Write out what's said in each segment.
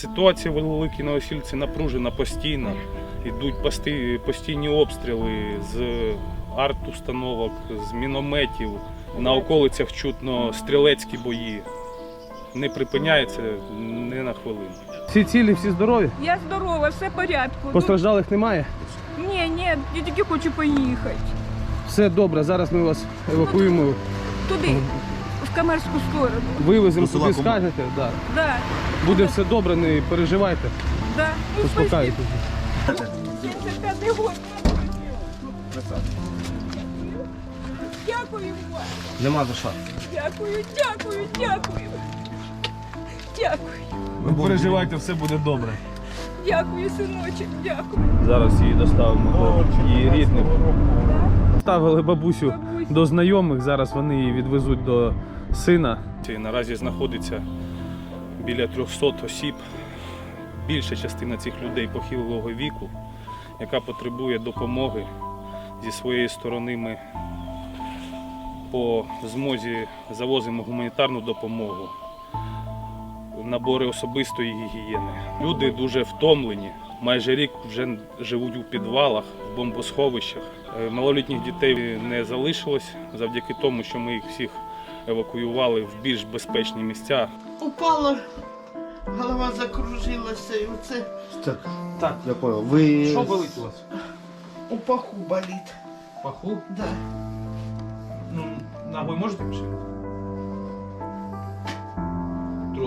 Ситуація в Великій Новосільці напружена постійно. Йдуть пости- постійні обстріли з арт-установок, з мінометів. На околицях чутно стрілецькі бої. Не припиняється ні на хвилину. Всі цілі, всі здорові? Я здорова, все в порядку. Постраждалих немає? Ну, ні, ні, я тільки хочу поїхати. Все добре, зараз ми вас евакуюємо, Туди, в Камерську сторону. вивеземо До села туди, Кума. скажете. Да. Да, Буде все добре, не переживайте, да. Ну, спасибо. успокаюйтесь. 75 год. Дякую вам. Нема за що. Дякую, дякую, дякую. Дякую. Не переживайте, все буде добре. Дякую, синочок, дякую. Зараз її доставимо до її рідних. Ставили бабусю до знайомих, зараз вони її відвезуть до сина. Наразі знаходиться біля 300 осіб. Більша частина цих людей похилого віку, яка потребує допомоги. Зі своєї сторони ми по змозі завозимо гуманітарну допомогу, набори особистої гігієни. Люди дуже втомлені. Майже рік вже живуть у підвалах, в бомбосховищах. Е, Малолітніх дітей не залишилось завдяки тому, що ми їх всіх евакуювали в більш безпечні місця. Упала, голова закружилася і оце Так, Так, я понял. Ви... болить у вас? у паху болить. Паху? Да. Ну, ногой можете пішити?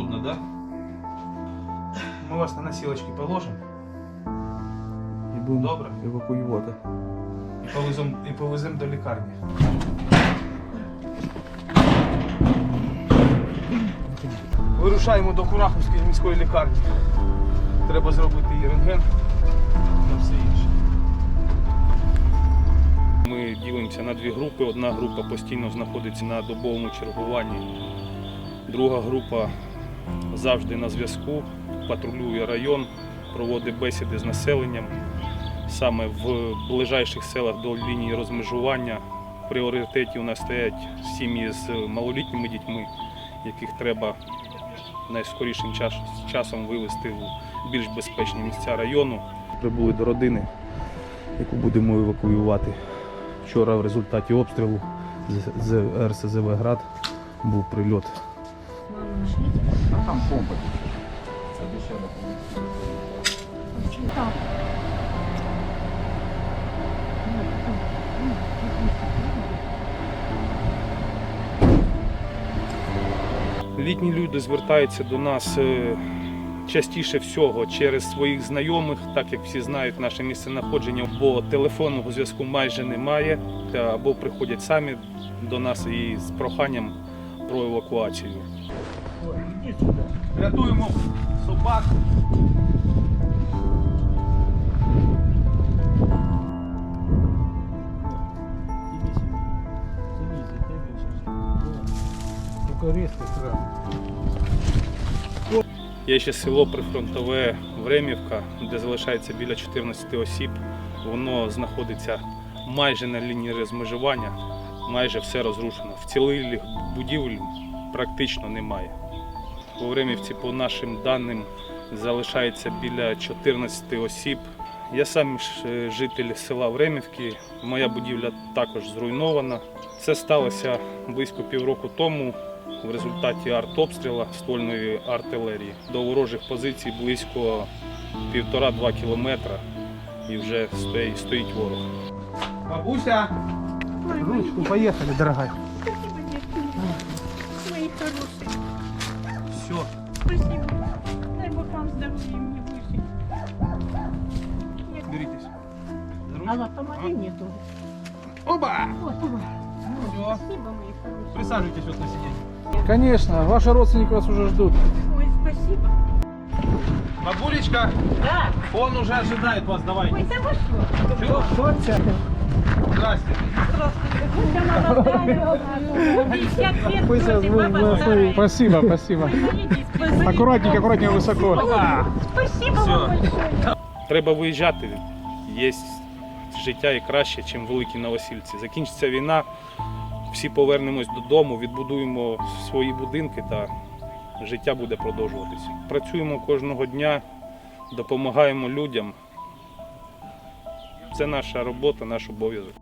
Трудно, да? Ми вас на носилочки положимо. І будемо Добре. евакуювати. І повеземо, і повеземо до лікарні. Вирушаємо до Курахівської міської лікарні. Треба зробити її рентген та все інше. Ми ділимося на дві групи. Одна група постійно знаходиться на добовому чергуванні, друга група завжди на зв'язку, патрулює район, проводить бесіди з населенням. Саме в ближайших селах до лінії розмежування в пріоритеті у нас стоять сім'ї з малолітніми дітьми, яких треба найскорішим часом вивезти в більш безпечні місця району. Прибули до родини, яку будемо евакуювати. Вчора в результаті обстрілу з, з РСЗВ Град був прильот. Літні люди звертаються до нас е, частіше всього через своїх знайомих, так як всі знають наше місце знаходження, бо телефонного зв'язку майже немає, або приходять самі до нас і з проханням про евакуацію. Рятуємо собак. Є ще село Прифронтове Времівка, де залишається біля 14 осіб. Воно знаходиться майже на лінії розмежування, майже все розрушено. Вцілілих будівель практично немає. У Времівці, по нашим даним, залишається біля 14 осіб. Я сам е, житель села Времівки. Моя будівля також зруйнована. Це сталося близько півроку тому в результаті артобстріла ствольної артилерії. До ворожих позицій близько півтора-два кілометра і вже стоїть, стоїть ворог. Бабуся! Ручку, поїхали, дітки. Мої хороші. Все. Спасибо. Дай Бог вам здоров'я мені більше. Беритесь. Алла, помоги мені тут. Оба! Ой, ой. Все. Спасибо, мої хороші. Присаживайтесь вот на сиденье. Конечно, ваши родственники вас уже ждут. Ой, спасибо. Бабулечка, Да. он уже ожидает вас, давайте. Ой, та ви що? Все, Здрасте. Будьте молодая. 50 лет просит, баба старая. Спасибо, спасибо. Аккуратненько, аккуратненько, высоко. Спасибо вам большое. Треба виїжджати. Є життя і краще, ніж в великій новосільці. Закінчиться війна, всі повернемось додому, відбудуємо свої будинки та життя буде продовжуватися. Працюємо кожного дня, допомагаємо людям. Це наша робота, наш обов'язок.